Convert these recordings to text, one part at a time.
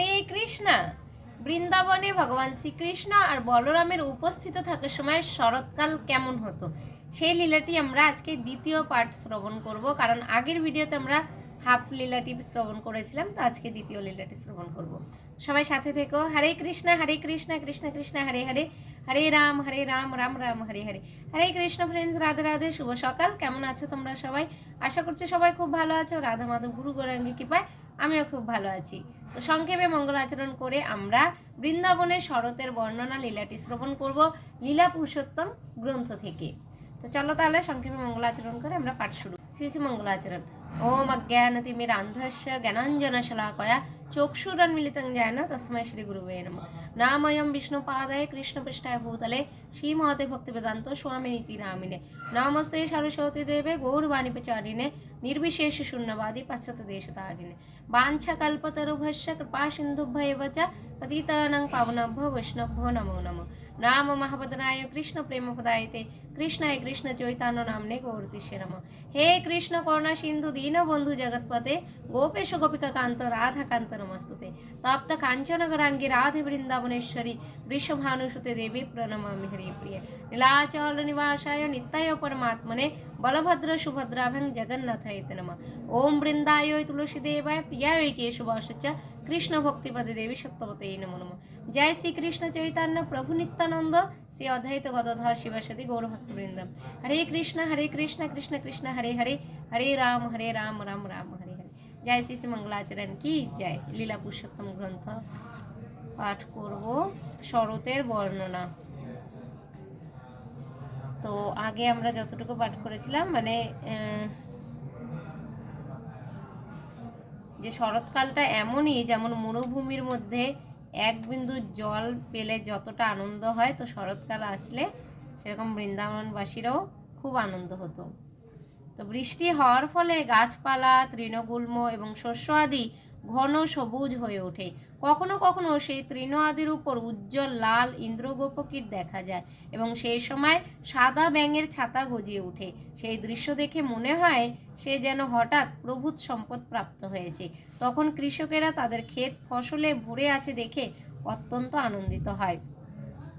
হরে কৃষ্ণা। বৃন্দাবনে ভগবান শ্রীকৃষ্ণ আর বলরামের উপস্থিত থাকার সময় শরৎকাল কেমন হতো? সেই লীলাটি আমরা আজকে দ্বিতীয় পার্ট শ্রবণ করব, কারণ আগের ভিডিওতে আমরা হাফ লীলাটি শ্রবণ করেছিলাম, তো আজকে দ্বিতীয় লীলাটি শ্রবণ করব। সবাই সাথে থেকো। হরে কৃষ্ণা হরে কৃষ্ণা, কৃষ্ণ কৃষ্ণ, হরে হরে। হরে রাম হরে রাম রাম রাম, হরে হরে। হরে কৃষ্ণ ফ্রেন্ডস রাধে রাধে, শুভ সকাল। কেমন আছো তোমরা সবাই? আশা করছি সবাই খুব ভালো আছো। রাধা মাধব, গুরু গৌরাঙ্গী কৃপায় আমিও খুব ভালো আছি। তো সংক্ষেপে মঙ্গল আচরণ করে আমরা বৃন্দাবনের শরতের বর্ণনা লীলাটি শ্রবণ করব লীলা পুরুষোত্তম গ্রন্থ থেকে। তো চলো তাহলে সংক্ষেপে মঙ্গল আচরণ করে আমরা পাঠ শুরু। শ্রী শ্রী মঙ্গল আচরণ। ওম অজ্ঞানতিমির অন্ধস্য জ্ঞানাঞ্জন শলাকয়া চক্ষুরন্মিলিतं জ্ঞান তস্मै শ্রী গুরুবে নমঃ। নাময়ম বিষ্ণুপাদায় কৃষ্ণপৃষ্ঠায় ভূতলে শ্রীমহতে ভক্তিবেদান্ত স্বামিনীতি নামিনে। নমস্তে সরস্বতী দেবে গৌরবাণী প্রচারিণে ನಿರ್ವಿಶೇಷ ಶೂನ್ಯವಾದಿ ಪಶ್ಚತ ದೇಶತಾರಿಣಿ ವಾಂಛಕಲ್ಪತರುಭಶ್ಯ ಕೃಪಾಸಿಂಧುಭ್ಯವ ಚ ಪತಿತಾನಂ ಪಾವನಭ್ಯ ವೈಷ್ಣಭ್ಯೋ ನಮೋ ನಮೋ ನಾಮ ಮಹಾಪದನಾಯ ಕೃಷ್ಣ ಪ್ರೇಮ ಪದಾಯತೆ ಕೃಷ್ಣಾಯ ಕೃಷ್ಣ ಚೈತಾನ್ಯ ನಾಮನೆ ಗೌರತಿಷ್ಯ ನಮ ಹೇ ಕೃಷ್ಣ ಕರುಣಾ ಸಿಂಧು ದೀನಬಂಧು ಜಗತ್ಪತೆ ಗೋಪೇಶ ಗೋಪಿಕಾಂತ ರಾಧಾಕಾಂತ ನಮಸ್ತುತೆ ತಪ್ತ ಕಾಂಚನಗರಾಂಗಿ ರಾಧೆ ವೃಂದಾವನೇಶ್ವರಿ ವೃಷಭಾನುಸುತೆ ದೇವಿ ಪ್ರಣಮಾಮಿ ಹರಿ ಪ್ರಿಯ ನೀಲಾಚಲ ನಿವಾಸಾಯ ನಿತ್ಯ ಪರಮಾತ್ಮನೆ বলভদ্র সুভদ্রাভং জগন্নাথায় নমা ওম বৃন্দায় তুলসীদেবায় প্রিয়ায় কেশবাসচ কৃষ্ণ ভক্তিপদে দেবী সত্যবতে নমো নম জয় শ্রীকৃষ্ণ চৈতন্য প্রভু নিত্যানন্দ শ্রী অধ্যায়িত গদধর শিবসতী গৌরভক্তবৃন্দ হরে কৃষ্ণ হরে কৃষ্ণ কৃষ্ণ কৃষ্ণ হরে হরে হরে রাম হরে রাম রাম রাম হরে হরে জয় শ্রী শ্রী মঙ্গলাচরণ কি জয় লীলা পুরুষোত্তম গ্রন্থ পাঠ করব শরতের বর্ণনা। তো আগে আমরা যতটুকু পাঠ করেছিলাম মানে যে শরৎকালটা এমনই, যেমন মরুভূমির মধ্যে এক বিন্দু জল পেলে যতটা আনন্দ হয়, তো শরৎকাল আসলে সেরকম বৃন্দাবনবাসীরাও খুব আনন্দ হতো। তো বৃষ্টি হওয়ার ফলে গাছপালা, তৃণগুল্ম এবং শস্য আদি ঘন সবুজ হয়ে ওঠে। কখনো কখনো সেই তৃণ আদির উপর উজ্জ্বল লাল ইন্দ্রগোপকীট দেখা যায় এবং সেই সময় সাদা ব্যাঙের ছাতা গজিয়ে ওঠে। সেই দৃশ্য দেখে মনে হয় সে যেন হঠাৎ প্রভূত সম্পদ প্রাপ্ত হয়েছে। তখন কৃষকেরা তাদের ক্ষেত ফসলে ভরে আছে দেখে অত্যন্ত আনন্দিত হয়।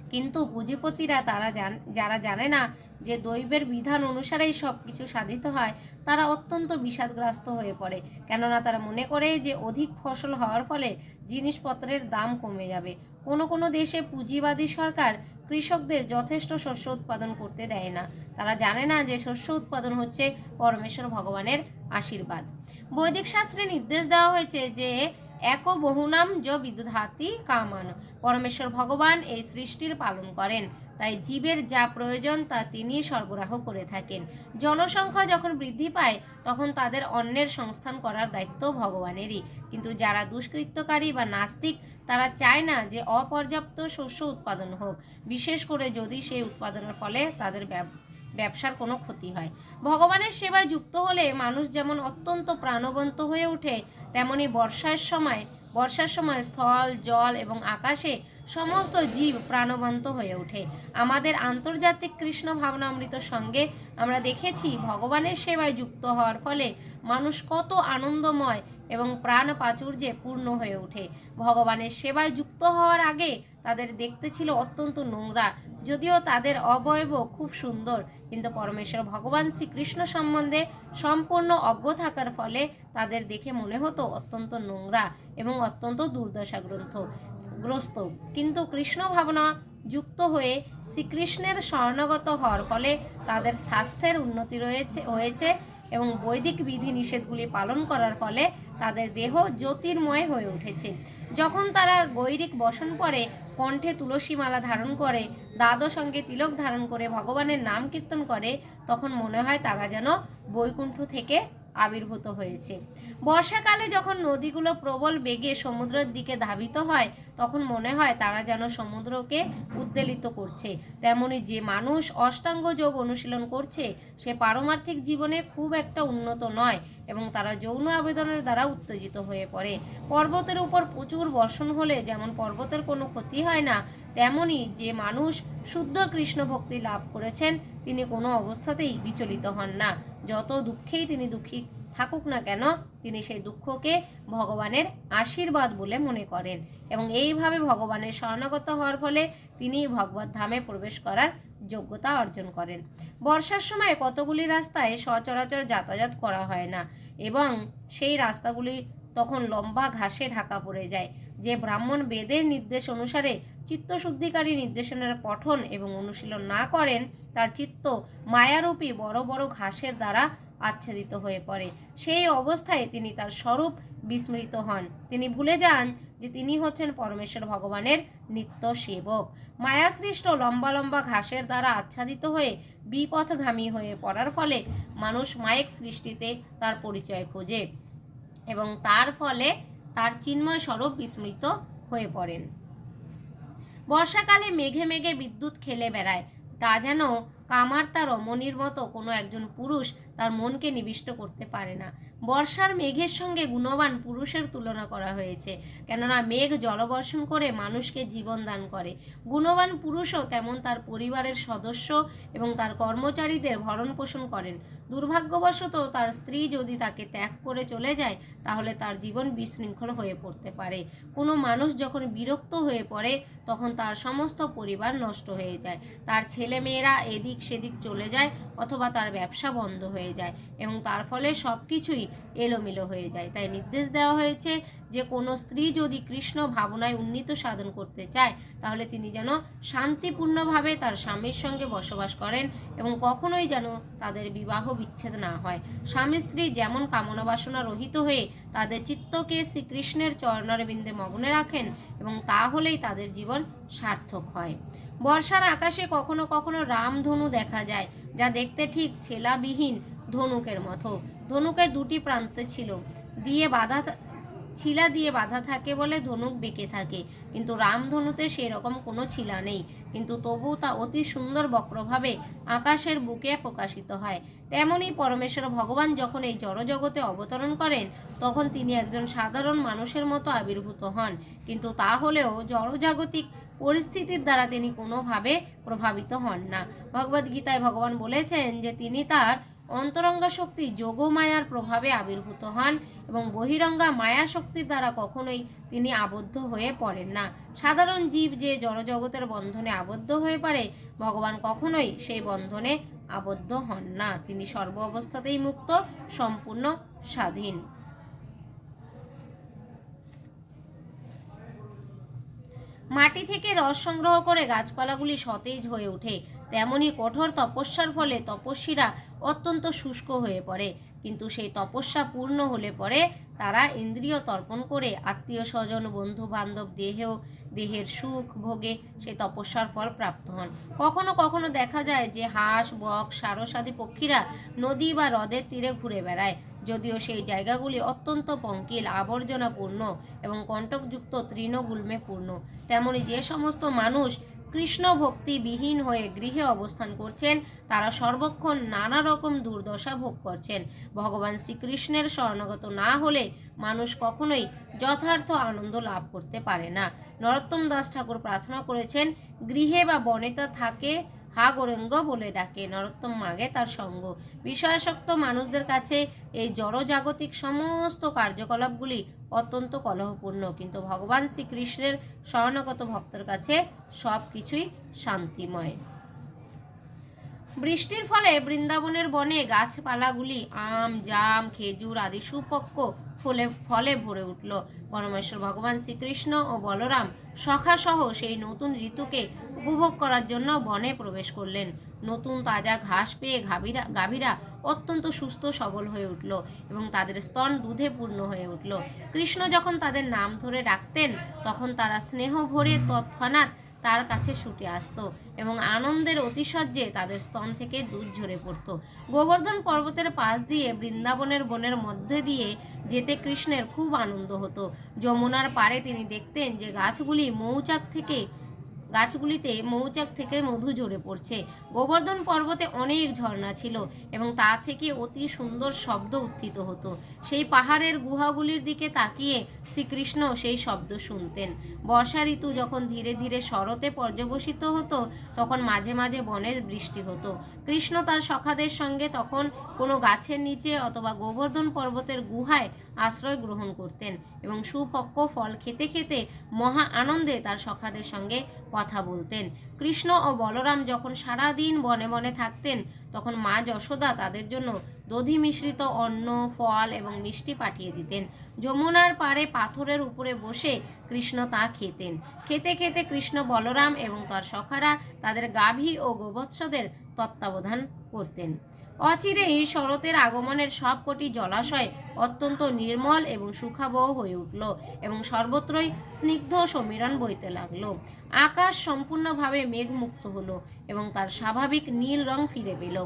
কিন্তু পুঁজিপতিরা তারা যারা জানে না যে দৈবের বিধান অনুসারেই সব কিছু সাধিত হয়, তারা অত্যন্ত বিষাদগ্রস্ত হয়ে পড়ে। কেননা তারা মনে করে যে অধিক ফসল হওয়ার ফলে জিনিসপত্রের দাম কমে যাবে। কোনো কোনো দেশে পুঁজিবাদী সরকার কৃষকদের যথেষ্ট শস্য উৎপাদন করতে দেয় না। তারা জানে না যে শস্য উৎপাদন হচ্ছে পরমেশ্বর ভগবানের আশীর্বাদ। বৈদিক শাস্ত্রে নির্দেশ দেওয়া হয়েছে যে এক বহুনাম য বিদুধাতি কামান। পরমেশ্বর ভগবান এই সৃষ্টির পালন করেন। তাই জীবের যা প্রয়োজন, তা তিনি সরবরাহ করে থাকেন। জনসংখ্যা যখন বৃদ্ধি পায়, তখন তাদের অন্যের সংস্থান করার দায়িত্ব ভগবানেরই। কিন্তু যারা দুষ্কৃত্যকারী বা নাস্তিক, তারা চায় না যে অপর্যাপ্ত শস্য উৎপাদন হোক। বিশেষ করে যদি সেই উৎপাদনের ফলে তাদের ব্যবসার কোনো ক্ষতি হয়। ভগবানের সেবায় যুক্ত হলে মানুষ যেমন অত্যন্ত প্রাণবন্ত হয়ে ওঠে, তেমনি বর্ষার সময় বর্ষার সময় স্থল, জল এবং আকাশে সমস্ত জীব প্রাণবন্ত হয়ে ওঠে। আমাদের আন্তর্জাতিক কৃষ্ণ ভাবনামৃত সঙ্গে আমরা দেখেছি ভগবানের সেবায় যুক্ত হওয়ার ফলে মানুষ কত আনন্দময় এবং প্রাণ প্রাচুর্যে পূর্ণ হয়ে ওঠে। ভগবানের সেবায় যুক্ত হওয়ার আগে তাদের দেখতে ছিল অত্যন্ত নোংরা যদিও তাদের অবয়ব খুব সুন্দর, কিন্তু পরমেশ্বর ভগবান শ্রীকৃষ্ণ সম্বন্ধে সম্পূর্ণ অজ্ঞ থাকার ফলে তাদের দেখে মনে হতো অত্যন্ত নোংরা এবং অত্যন্ত দুর্দশা গ্রন্থ, গ্রস্ত। কিন্তু কৃষ্ণ ভাবনা যুক্ত হয়ে শ্রীকৃষ্ণের স্বর্ণগত হওয়ার ফলে তাদের স্বাস্থ্যের উন্নতি রয়েছে, হয়েছে এবং বৈদিক বিধি নিষেধগুলি পালন করার ফলে তাদের দেহ জ্যোতির্ময় হয়ে উঠেছে। যখন তারা গৈরিক বসন পরে কণ্ঠে তুলসী মালা ধারণ করে দ্বাদশ সঙ্গে তিলক ধারণ করে ভগবানের নাম কীর্তন করে, তখন মনে হয় তারা যেন বৈকুণ্ঠ থেকে আবির্ভূত হয়েছে। বর্ষাকালে যখন নদীগুলো প্রবল বেগে সমুদ্রের দিকে ধাবিত হয়, তখন মনে হয় তারা যেন সমুদ্রকে উদ্বেলিত করছে। তেমনি যে মানুষ অষ্টাঙ্গ যোগ অনুশীলন করছে, সে পারমার্থিক জীবনে খুব একটা উন্নত নয় এবং তারা যৌন আবেদনের দ্বারা উত্তেজিত হয়ে পড়ে। পর্বতের উপর প্রচুর বর্ষণ হলে যেমন পর্বতের কোনো ক্ষতি হয় না তেমনি যে মানুষ শুদ্ধ কৃষ্ণ ভক্তি লাভ করেছেন, তিনি কোনো অবস্থাতেই বিচলিত হন না। যত দুঃখেই তিনি দুঃখী থাকুক না কেন, তিনি সেই দুঃখকে ভগবানের আশীর্বাদ বলে মনে করেন এবং এইভাবে ভগবানের শরণাগত হওয়ার ফলে তিনি ভগবত ধামে প্রবেশ করার যোগ্যতা অর্জন করেন। বর্ষার সময় কতগুলি রাস্তায় সচরাচর যাতায়াত করা হয় না এবং সেই রাস্তাগুলি তখন লম্বা ঘাসে ঢাকা পড়ে যায়, যে ব্রাহ্মণ বেদের নির্দেশ অনুসারে চিত্তশুদ্ধিকারী নির্দেশনার পঠন এবং অনুশীলন না করেন, তার চিত্ত মায়ারূপী বড় বড় ঘাসের দ্বারা আচ্ছাদিত হয়ে পড়ে। সেই অবস্থায় তিনি তার স্বরূপ বিস্মৃত হন। তিনি ভুলে যান যে তিনি হচ্ছেন পরমেশ্বর ভগবানের নিত্য সেবক মায়াসৃষ্ট লম্বা লম্বা ঘাসের দ্বারা আচ্ছাদিত হয়ে বিপথগামী হয়ে পড়ার ফলে মানুষ মায়ের সৃষ্টিতে তার পরিচয় খোঁজে। এবং তার ফলে তার চিন্ময় স্বরূপ বিস্মৃত হয়ে পড়েন। বর্ষাকালে মেঘে মেঘে বিদ্যুৎ খেলে বেড়ায়। তা যেন কামার তার রমণীর মতো কোনো একজন পুরুষ তার মনকে নিবিষ্ট করতে পারে না। বর্ষার মেঘের সঙ্গে গুণবান পুরুষের তুলনা করা হয়েছে। কেননা মেঘ জলবর্ষণ করে মানুষকে জীবন দান করে। গুণবান পুরুষও তেমন তার পরিবারের সদস্য এবং তার কর্মচারীদের ভরণ পোষণ করেন। দুর্ভাগ্যবশত তার স্ত্রী যদি তাকে ত্যাগ করে চলে যায়, তাহলে তার জীবন বিশৃঙ্খল হয়ে পড়তে পারে। কোনো মানুষ যখন বিরক্ত হয়ে পড়ে, তখন তার সমস্ত পরিবার নষ্ট হয়ে যায়। তার ছেলে মেয়েরা এদিক সেদিক চলে যায় অথবা তার ব্যবসা বন্ধ হয়ে যায় এবং তার ফলে সব কিছুই এলোমেলো হয়ে যায়। তাই নির্দেশ দেওয়া হয়েছে যে, কোনো স্ত্রী যদি কৃষ্ণ ভাবনায় উন্নীত সাধন করতে চায়, তাহলে তিনি যেন শান্তিপূর্ণভাবে তার স্বামীর সঙ্গে বসবাস করেন এবং কখনোই যেন তাদের বিবাহ বিচ্ছেদ না হয়। স্বামী স্ত্রী যেমন কামনা বাসনা রহিত হয়ে তাদের চিত্তকে শ্রীকৃষ্ণের চরণারবিন্দে মগ্নে রাখেন এবং তা হলেই তাদের জীবন সার্থক হয়। বর্ষার আকাশে কখনো কখনো রামধনু দেখা যায়, যা দেখতে ঠিক ছেলাবিহীন ধনুকের মতো। ধনুকের দুটি প্রান্তে ছিল। দিয়ে বাধা ছিলা দিয়ে বাধা থাকে বলে ধনুক বেঁকে থাকে। কিন্তু রামধনুতে সেরকম কোনো ছিলা নেই। কিন্তু তবু তা অতি সুন্দর বক্রভাবে আকাশের বুকে প্রকাশিত হয়। তেমনি পরমেশ্বর ভগবান যখন এই জড়জগতে অবতরণ করেন, তখন তিনি একজন সাধারণ মানুষের মতো আবির্ভূত হন। কিন্তু তা হলেও জড়জাগতিক পরিস্থিতির দ্বারা তিনি কোনোভাবে প্রভাবিত হন না। ভগবদ গীতায় ভগবান বলেছেন যে, তিনি তার অন্তরঙ্গা শক্তি যোগমায়ার প্রভাবে আবির্ভূত হন এবং বহিরঙ্গা মায়া শক্তির দ্বারা কখনোই তিনি আবদ্ধ হয়ে পড়েন না। সাধারণ জীব যে জড়জগতের বন্ধনে আবদ্ধ হয়ে পড়ে, ভগবান কখনোই সেই বন্ধনে আবদ্ধ হন না। তিনি সর্ব অবস্থাতেই মুক্ত, সম্পূর্ণ, স্বাধীন। মাটি থেকে রস সংগ্রহ করে গাছপালাগুলি সতেজ হয়ে ওঠে। তেমনি কঠোর তপস্যার ফলে তপস্বীরা অত্যন্ত শুষ্ক হয়ে পড়ে। কিন্তু সেই তপস্যা পূর্ণ হলে পরে তারা ইন্দ্রিয় তর্পণ করে আত্মীয় স্বজন বন্ধু বান্ধব দেহেও, দেহের সুখ, ভোগে সেই তপস্যার ফল প্রাপ্ত হন। কখনো কখনো দেখা যায় যে হাঁস, বক সারসাদি পক্ষীরা নদী বা হ্রদের তীরে ঘুরে বেড়ায়। যদিও সেই জায়গাগুলি অত্যন্ত পঙ্কিল, আবর্জনাপূর্ণ এবং কণ্টকযুক্ত তৃণগুল্মে পূর্ণ তেমনি যে সমস্ত মানুষ কৃষ্ণ ভক্তিবিহীন হয়ে গৃহে অবস্থান করছেন, তারা সর্বক্ষণ নানা রকম দুর্দশা ভোগ করছেন। ভগবান শ্রীকৃষ্ণের শরণাগত না হলে মানুষ কখনোই যথার্থ আনন্দ লাভ করতে পারে না। নরোত্তম দাস ঠাকুর প্রার্থনা করেছেন, গৃহে বা বনেতা থাকে হা গোরেঙ্গ বলে ডাকে। নরোত্তম মাগে তার সঙ্গ। বিষয়াসক্ত মানুষদের কাছে এই জড়জাগতিক সমস্ত কার্যকলাপগুলি অত্যন্ত কলহপূর্ণ। কিন্তু ভগবান শ্রীকৃষ্ণের শরণাগত ভক্তের কাছে সব কিছুই শান্তিময়। বৃষ্টির ফলে বৃন্দাবনের বনে গাছপালাগুলি আম, জাম, খেজুর আদি সুপক্ক ফলে ফলে ভরে উঠল। পরমেশ্বর ভগবান শ্রীকৃষ্ণ ও বলরাম সখাসহ সেই নতুন ঋতুকে উপভোগ করার জন্য বনে প্রবেশ করলেন। নতুন তাজা ঘাস পেয়ে গাভীরা গাভীরা অত্যন্ত সুস্থ সবল হয়ে উঠল এবং তাদের স্তন দুধে পূর্ণ হয়ে উঠল। কৃষ্ণ যখন তাদের নাম ধরে ডাকতেন, তখন তারা স্নেহ ভরে তৎক্ষণাৎ তার কাছে ছুটে আসত এবং আনন্দের অতিশয্যে তাদের স্তন থেকে দুধ ঝরে পড়ত। গোবর্ধন পর্বতের পাশ দিয়ে বৃন্দাবনের বনের মধ্যে দিয়ে যেতে কৃষ্ণের খুব আনন্দ হতো। যমুনার পাড়ে তিনি দেখতেন যে গাছগুলি মৌচাক থেকে গাছগুলিতে মৌচাক থেকে মধু ঝরে পড়ছে। গোবর্ধন পর্বতে অনেক ঝর্ণা ছিল এবং তা থেকে অতি সুন্দর শব্দ উত্থিত হতো। সেই পাহাড়ের গুহাগুলির দিকে তাকিয়ে শ্রীকৃষ্ণ সেই শব্দ শুনতেন। বর্ষা ঋতু যখন ধীরে ধীরে শরতে পর্যবসিত হতো, তখন মাঝে মাঝে বনের বৃষ্টি হতো। কৃষ্ণ তার সখাদের সঙ্গে তখন কোনো গাছের নিচে অথবা গোবর্ধন পর্বতের গুহায় আশ্রয় গ্রহণ করতেন এবং সুপক্ক ফল খেতে খেতে মহা আনন্দে তার সখাদের সঙ্গে কথা বলতেন। কৃষ্ণ ও বলরাম যখন সারা দিন বনে বনে থাকতেন, তখন মা যশোদা তাদের জন্য দধি মিশ্রিত অন্ন, ফল এবং মিষ্টি পাঠিয়ে দিতেন। যমুনার পাড়ে পাথরের উপরে বসে কৃষ্ণ তা খেতেন। খেতে খেতে কৃষ্ণ বলরাম এবং তার সখারা তাদের গাভী ও গোবৎসদের তত্ত্বাবধান করতেন। অচিরেই শরতের আগমনের সবকটি জলাশয় অত্যন্ত নির্মল এবং সুখাবহ হয়ে উঠল এবং সর্বত্রই স্নিগ্ধ সমীরণ বইতে লাগল। আকাশ সম্পূর্ণভাবে মেঘমুক্ত হলো। এবং তার স্বাভাবিক নীল রং ফিরে পেল।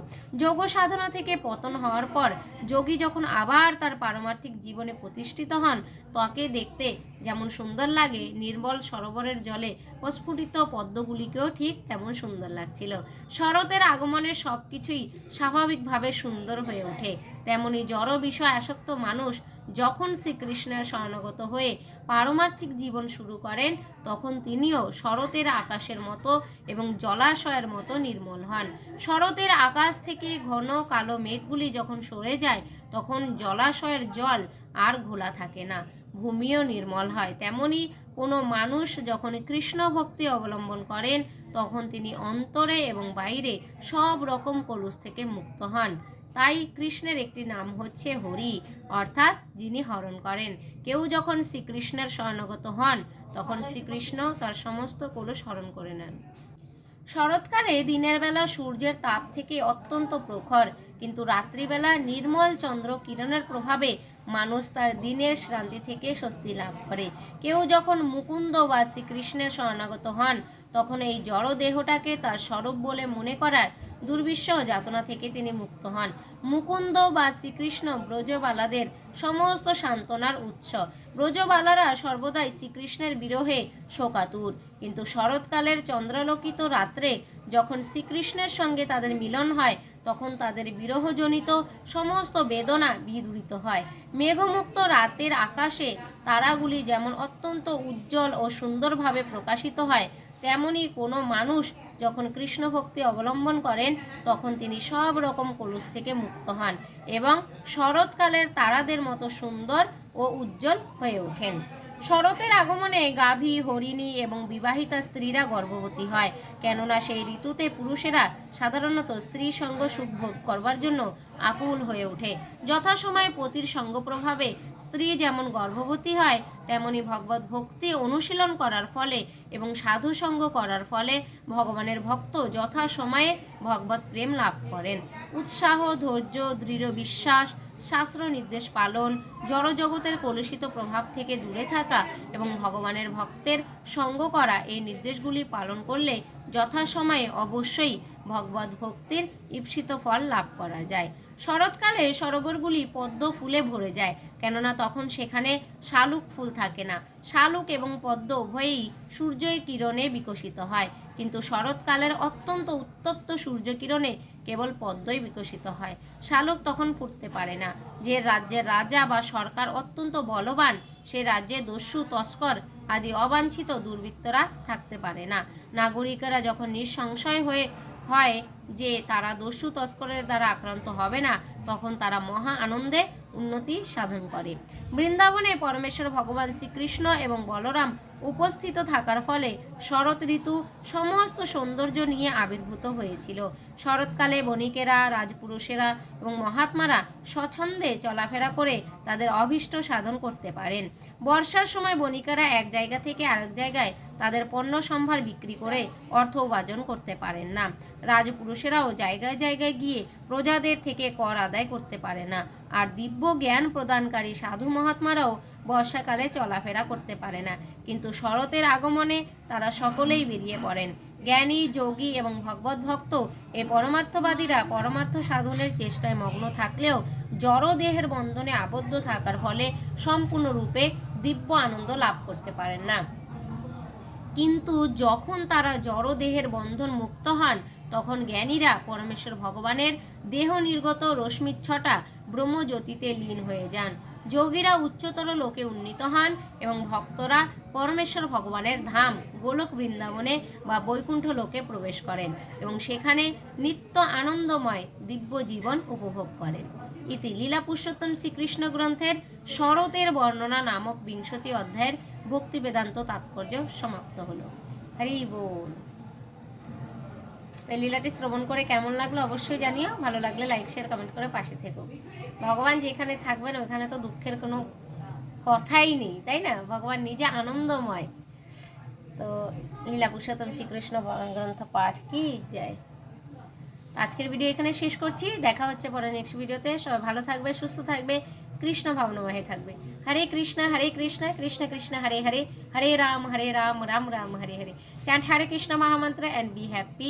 যোগ সাধনা থেকে পতন হওয়ার পর যোগী যখন আবার তার পারমার্থিক জীবনে প্রতিষ্ঠিত হন তাকে দেখতে যেমন সুন্দর লাগে নির্মল সরোবরের জলে প্রস্ফুটিত পদ্মগুলিকেও ঠিক তেমন সুন্দর লাগছিল। শরতের আগমনে সব কিছুই স্বাভাবিকভাবে সুন্দর হয়ে ওঠে। তেমনি জড় বিষয় আসক্ত মানুষ যখন শ্রীকৃষ্ণের শরণাগত হয়ে পারমার্থিক জীবন শুরু করেন, তখন তিনিও শরতের আকাশের মতো এবং জলাশয়ের মতো নির্মল হন। শরতের আকাশ থেকে ঘন কালো মেঘগুলি যখন সরে যায়, তখন জলাশয়ের জল আর ঘোলা থাকে না, ভূমিও নির্মল হয়। তেমনি কোনো মানুষ যখন কৃষ্ণ ভক্তি অবলম্বন করেন, তখন তিনি অন্তরে এবং বাইরে সব রকম কলুষ থেকে মুক্ত হন। তাই কৃষ্ণের একটি নাম হচ্ছে হরি, অর্থাৎ যিনি হরণ করেন। কেউ যখন শ্রীকৃষ্ণের শরণাগত হন, তখন শ্রীকৃষ্ণ তার সমস্ত কলুষ হরণ করে নেন। শরৎকালে দিনের বেলা সূর্যের তাপ থেকে অত্যন্ত প্রখর, কিন্তু রাত্রিবেলা নির্মল চন্দ্র কিরণের প্রভাবে মানুষ তার দিনের শ্রান্তি থেকে স্বস্তি লাভ করে। কেউ যখন মুকুন্দ বা শ্রীকৃষ্ণের শরণাগত হন, তখন এই জড় দেহটাকে তার স্বরূপ বলে মনে করার দুর্বিষহ যাতনা থেকে তিনি মুক্ত হন। মুকুন্দ বা শ্রীকৃষ্ণ ব্রজবালাদের সমস্ত সান্ত্বনার উৎস। ব্রজবালারা সর্বদাই শ্রীকৃষ্ণের বিরহে শোকাতুর। কিন্তু শরৎকালের চন্দ্রলোকিত রাত্রে যখন শ্রীকৃষ্ণের সঙ্গে তাদের মিলন হয়, তখন তাদের বিরহজনিত সমস্ত বেদনা বিদূরিত হয়। মেঘমুক্ত রাতের আকাশে তারাগুলি যেমন অত্যন্ত উজ্জ্বল ও সুন্দরভাবে প্রকাশিত হয় তেমনি কোনো মানুষ যখন কৃষ্ণ ভক্তি অবলম্বন করেন, তখন তিনি সব রকম কলুষ থেকে মুক্ত হন এবং শরৎকালের তারাদের মতো সুন্দর ও উজ্জ্বল হয়ে ওঠেন। শরতের আগমনে গাভী, হরিণী এবং বিবাহিতা স্ত্রীরা গর্ভবতী হয়। কেননা সেই ঋতুতে পুরুষেরা সাধারণত স্ত্রী সঙ্গ সুখ ভোগ করবার জন্য আকুল হয়ে ওঠে। যথাসময়ে পতির সঙ্গ প্রভাবে স্ত্রী যেমন গর্ভবতী হয়, তেমনি ভগবত ভক্তি অনুশীলন করার ফলে এবং সাধু সঙ্গ করার ফলে ভগবানের ভক্ত যথাসময়ে ভগবত প্রেম লাভ করেন। উৎসাহ, ধৈর্য, দৃঢ় বিশ্বাস শাস্ত্র নির্দেশ পালন, জড়জগতের কলুষিত প্রভাব থেকে দূরে থাকা এবং ভগবানের ভক্তের সঙ্গ করা এই নির্দেশগুলি পালন করলে যথাসময়ে অবশ্যই ভগবত ভক্তির ঈপ্সিত ফল লাভ করা যায়। শরৎকালে সরোবরগুলি পদ্ম ফুলে ভরে যায়, কেননা তখন সেখানে শালুক ফুল থাকে না। শালুক এবং পদ্ম উভয়ই সূর্যের কিরণে বিকশিত হয়, কিন্তু শরৎকালের অত্যন্ত উত্তপ্ত সূর্যকিরণে কেবল পদ্মই বিকশিত হয়। শালক তখন ফুটতে পারে না। যে রাজ্যের রাজা বা সরকার অত্যন্ত বলবান, সে রাজ্যে দস্যু, তস্কর আদি অবাঞ্ছিত দুর্বৃত্তরা থাকতে পারে না। নাগরিকেরা যখন নিঃসংশয় হয়ে হয় যে তারা দস্যু, তস্করের দ্বারা আক্রান্ত হবে না, তখন তারা মহা আনন্দে উন্নতি সাধন করে। বৃন্দাবনে পরমেশ্বর ভগবান শ্রীকৃষ্ণ এবং বলরাম উপস্থিত থাকার ফলে শরৎ ঋতু সমস্ত সৌন্দর্য নিয়ে আবির্ভূত হয়েছিল। শরৎকালে বণিকেরা, রাজপুরুষেরা এবং মহাত্মারা স্বচ্ছন্দে চলাফেরা করে তাদের অভীষ্ট সাধন করতে পারেন। বর্ষার সময় বণিকেরা এক জায়গা থেকে আরেক জায়গায় তাদের পণ্য সম্ভার বিক্রি করে অর্থ উপার্জন করতে পারেন না। রাজপুরুষেরাও জায়গায় জায়গায় গিয়ে প্রজাদের থেকে কর আদায় করতে পারে না। আর দিব্য জ্ঞান প্রদানকারী সাধু মহাত্মারাও বর্ষাকালে চলাফেরা করতে পারে না। কিন্তু শরতের আগমনে তারা সকলেই বেরিয়ে পড়েন। জ্ঞানী, যোগী এবং ভগবত ভক্ত এ পরমার্থবাদীরা পরমার্থ সাধনের চেষ্টায় মগ্ন থাকলেও জড় দেহের বন্ধনে আবদ্ধ থাকার ফলে সম্পূর্ণরূপে দিব্য আনন্দ লাভ করতে পারেন না। কিন্তু যখন তারা জড়দেহের বন্ধন মুক্ত হন, তখন জ্ঞানীরা পরমেশ্বর ভগবানের দেহ নির্গত রশ্মিচ্ছটা ব্রহ্মজ্যোতিতে লীন হয়ে যান। যোগীরা উচ্চতর লোকে উন্নীত হন এবং ভক্তরা পরমেশ্বর ভগবানের ধাম গোলক বৃন্দাবনে বা বৈকুণ্ঠ লোকে প্রবেশ করেন এবং সেখানে নিত্য আনন্দময় দিব্য জীবন উপভোগ করেন। ইতি লীলা পুরুষোত্তম শ্রীকৃষ্ণ গ্রন্থের শরতের বর্ণনা নামক বিংশতি অধ্যায়ের ভক্তি বেদান্ত তাৎপর্য সমাপ্ত হলো। হরি বল। তাই লীলাটি শ্রবণ করে কেমন লাগল অবশ্যই জানিও, ভালো লাগলে লাইক শেয়ার কমেন্ট করে পাশে থেকো। ভগবান যেখানে থাকবেন, ওখানে তো দুঃখের কোনো কথাই নেই, তাই না? ভগবান নিজে আনন্দময়। তো লীলা পুরুষোত্তম শ্রীকৃষ্ণ গ্রন্থ পাঠ কি? যায় আজকের ভিডিও এখানে শেষ করছি। দেখা হচ্ছে পরে নেক্সট ভিডিওতে সবাই ভালো থাকবে, সুস্থ থাকবে, কৃষ্ণ ভাবনামহে থাকবে। হরে কৃষ্ণ হরে কৃষ্ণ কৃষ্ণ কৃষ্ণ হরে হরে হরে রাম হরে রাম রাম রাম হরে হরে চ্যান্ট হরে কৃষ্ণ মহামন্ত্র অ্যান্ড বি হ্যাপি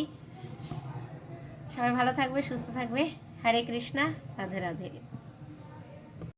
সবাই ভালো থাকবে, সুস্থ থাকবে। হরে কৃষ্ণা রাধে রাধে